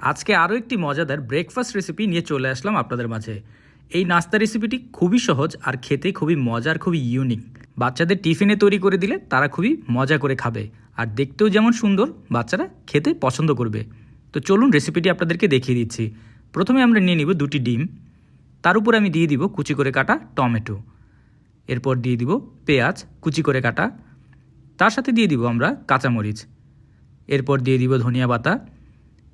আজকে আরও একটি মজাদার ব্রেকফাস্ট রেসিপি নিয়ে চলে আসলাম আপনাদের মাঝে। এই নাস্তা রেসিপিটি খুবই সহজ আর খেতে খুবই মজার, খুবই ইউনিক বাচ্চাদের টিফিনে তৈরি করে দিলে তারা খুবই মজা করে খাবে আর দেখতেও যেমন সুন্দর, বাচ্চারা খেতে পছন্দ করবে। তো চলুন রেসিপিটি আপনাদেরকে দেখিয়ে দিচ্ছি। প্রথমে আমরা নিয়ে নিব দুটি ডিম। তার উপর আমি দিয়ে দিব কুচি করে কাটা টমেটো। এরপর দিয়ে দিব পেঁয়াজ, কুচি করে কাটা। তার সাথে দিয়ে দিব আমরা কাঁচামরিচ। এরপর দিয়ে দিব ধনিয়া পাতা।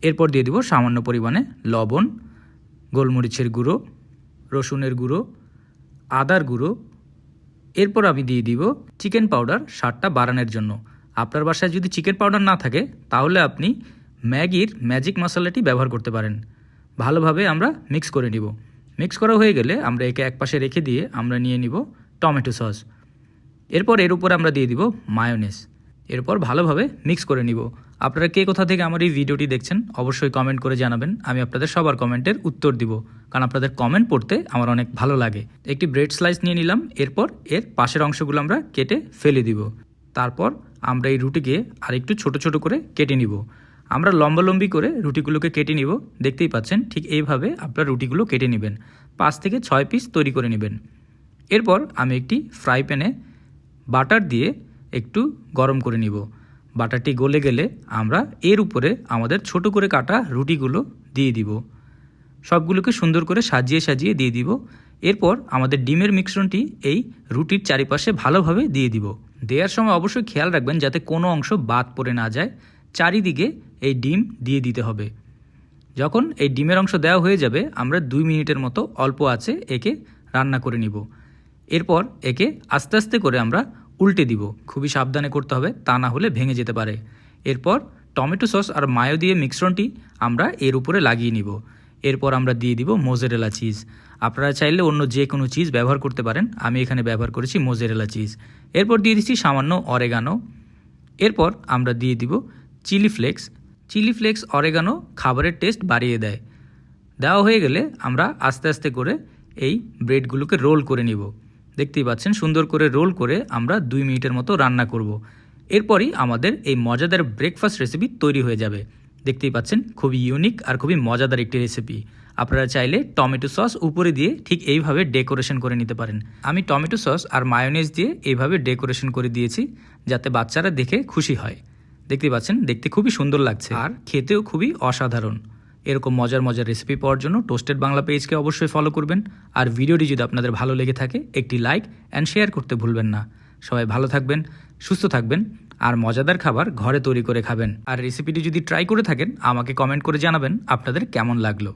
এরপর দিয়ে দিব সামান্য পরিমাণে লবণ, গোলমরিচের গুঁড়ো, রসুনের গুঁড়ো, আদার গুঁড়ো। এরপর আমি দিয়ে দিব চিকেন পাউডার স্বাদটা বাড়ানোর জন্য। আপনার বাসায় যদি চিকেন পাউডার না থাকে, তাহলে আপনি ম্যাগির ম্যাজিক মশলাটি ব্যবহার করতে পারেন। ভালোভাবে আমরা মিক্স করে নিব। মিক্স করা হয়ে গেলে আমরা একে একপাশে রেখে দিয়ে আমরা নিয়ে নিব টমেটো সস। এরপর এর উপর আমরা দিয়ে দিব মায়োনেস। এরপর ভালোভাবে মিক্স করে নিব। আপনারা কে কোথা থেকে আমার এই ভিডিওটি দেখছেন, অবশ্যই কমেন্ট করে জানাবেন। আমি আপনাদের সবার কমেন্টের উত্তর দিব, কারণ আপনাদের কমেন্ট পড়তে আমার অনেক ভালো লাগে। একটি ব্রেড স্লাইস নিয়ে নিলাম, এরপর এর পাশের অংশগুলো আমরা কেটে ফেলে দিব। তারপর আমরা এই রুটিকে আরেকটু ছোট ছোট করে কেটে নিব। আমরা লম্বালম্বি করে রুটিগুলোকে কেটে নিব, দেখতেই পাচ্ছেন ঠিক এইভাবে আপনারা রুটিগুলো কেটে নেবেন। পাঁচ থেকে ছয় পিস তৈরি করে নেবেন। এরপর আমি একটি ফ্রাই প্যানে বাটার দিয়ে একটু গরম করে নিব। বাটারটি গলে গেলে আমরা এর উপরে আমাদের ছোট করে কাটা রুটিগুলো দিয়ে দিব। সবগুলোকে সুন্দর করে সাজিয়ে সাজিয়ে দিয়ে দিব। এরপর আমাদের ডিমের মিশ্রণটি এই রুটির চারিপাশে ভালোভাবে দিয়ে দিব। দেওয়ার সময় অবশ্যই খেয়াল রাখবেন যাতে কোনো অংশ বাদ পড়ে না যায়। চারিদিকে এই ডিম দিয়ে দিতে হবে। যখন এই ডিমের অংশ দেওয়া হয়ে যাবে, আমরা দুই মিনিটের মতো অল্প আছে একে রান্না করে নিব। এরপর একে আস্তে আস্তে করে আমরা উল্টে দিব। খুবই সাবধানে করতে হবে, তা না হলে ভেঙে যেতে পারে। এরপর টমেটো সস আর মায়ো দিয়ে মিশ্রণটি আমরা এর উপরে লাগিয়ে নিব। এরপর আমরা দিয়ে দিব মোজেরেলা চিজ। আপনারা চাইলে অন্য যে কোনো চিজ ব্যবহার করতে পারেন। আমি এখানে ব্যবহার করেছি মোজেরেলা চিজ। এরপর দিয়ে দিচ্ছি সামান্য অরেগানো। এরপর আমরা দিয়ে দিব chilli flakes. Chilli flakes oregano খাবারের টেস্ট বাড়িয়ে দেয়। দেওয়া হয়ে গেলে আমরা আস্তে আস্তে করে এই ব্রেডগুলোকে রোল করে নিব। দেখতেই পাচ্ছেন, সুন্দর করে রোল করে আমরা দুই মিনিটের মতো রান্না করব। এরপরই আমাদের এই মজাদার ব্রেকফাস্ট রেসিপি তৈরি হয়ে যাবে। দেখতেই পাচ্ছেন, খুবই ইউনিক আর খুবই মজাদার একটি রেসিপি আপনারা চাইলে টমেটো সস উপরে দিয়ে ঠিক এইভাবে ডেকোরেশন করে নিতে পারেন। আমি টমেটো সস আর মায়োনেজ দিয়ে এইভাবে ডেকোরেশন করে দিয়েছি, যাতে বাচ্চারা দেখে খুশি হয়। দেখতে পাচ্ছেন, দেখতে খুবই সুন্দর লাগছে আর খেতেও খুবই অসাধারণ। এরকম মজার মজার রেসিপি পাওয়ার জন্য টোস্টেড বাংলা পেজকে অবশ্যই ফলো করবেন। আর ভিডিওটি যদি আপনাদের ভালো লেগে থাকে, একটি লাইক অ্যান্ড শেয়ার করতে ভুলবেন না। সবাই ভালো থাকবেন, সুস্থ থাকবেন, আর মজাদার খাবার ঘরে তৈরি করে খাবেন। আর রেসিপিটি যদি ট্রাই করে থাকেন, আমাকে কমেন্ট করে জানাবেন আপনাদের কেমন লাগল।